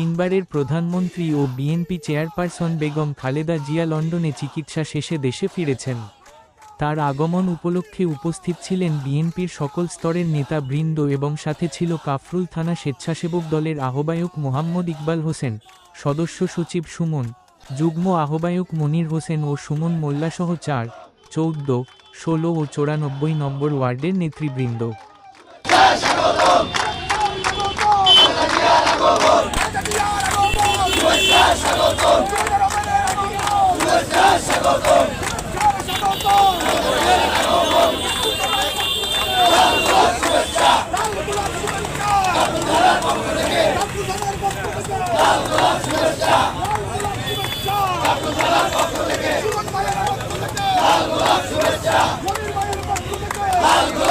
পরিবারের প্রধানমন্ত্রী ও বিএনপি চেয়ারপারসন বেগম খালেদা জিয়া লন্ডনে চিকিৎসা শেষে দেশে ফিরেছেন। তার আগমন উপলক্ষে উপস্থিত ছিলেন বিএনপির সকল স্তরের নেতাবৃন্দ এবং সাথে ছিল কাফরুল থানা স্বেচ্ছাসেবক দলের আহ্বায়ক মোহাম্মদ ইকবাল হোসেন, সদস্য সচিব সুমন, যুগ্ম আহ্বায়ক মনির হোসেন ও সুমন মোল্লাসহ চার, চৌদ্দ, ষোলো ও চৌরানব্বই নম্বর ওয়ার্ডের নেতৃবৃন্দ।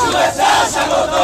শুভেচ্ছা স্বাগত